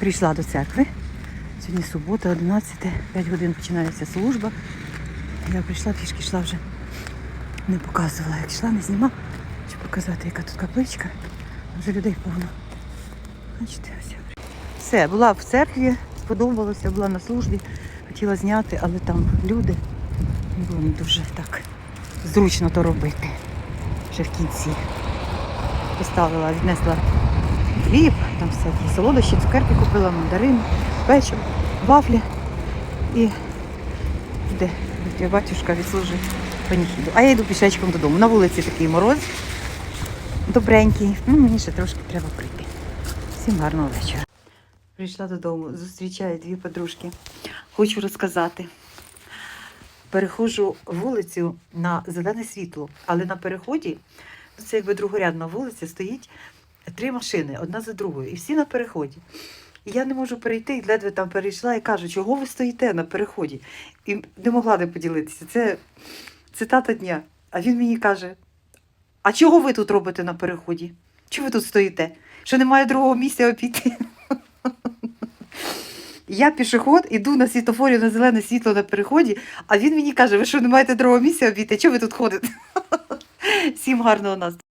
Прийшла до церкви. Сьогодні субота, 11, 5 годин починається служба. Я прийшла, пішки йшла вже. Не показувала, як йшла, не знімала. Щоб показати, яка тут капличка. Вже людей повно. Бачите, ось. Все, була в церкві, сподобалося, була на службі, хотіла зняти, але там люди. Було не дуже так зручно то робити. Вже в кінці. Поставила, віднесла хліб, там всякі солодощі, цукерки купила, мандарин, печиво, вафлі. І де батюшка відслужив паніхіду. А я йду пішечком додому. На вулиці такий мороз добренький. Ну, мені ще трошки треба прийти. Всім гарного вечора. Прийшла додому, зустрічаю дві подружки. Хочу розказати. Переходжу вулицю на зелене світло, але на переході, це якби другорядна вулиця, стоїть три машини, одна за другою, і всі на переході. І я не можу перейти, і ледве там перейшла і кажу, чого ви стоїте на переході? І не могла не поділитися. Це цитата дня. А він мені каже: А чого ви тут робите на переході? Чого ви тут стоїте? Що немає другого місця обійти? Я пішоход, іду на світофорі на зелене світло на переході, а він мені каже, ви що не маєте другого місця обійти? Чого ви тут ходите? Всім гарного настрою.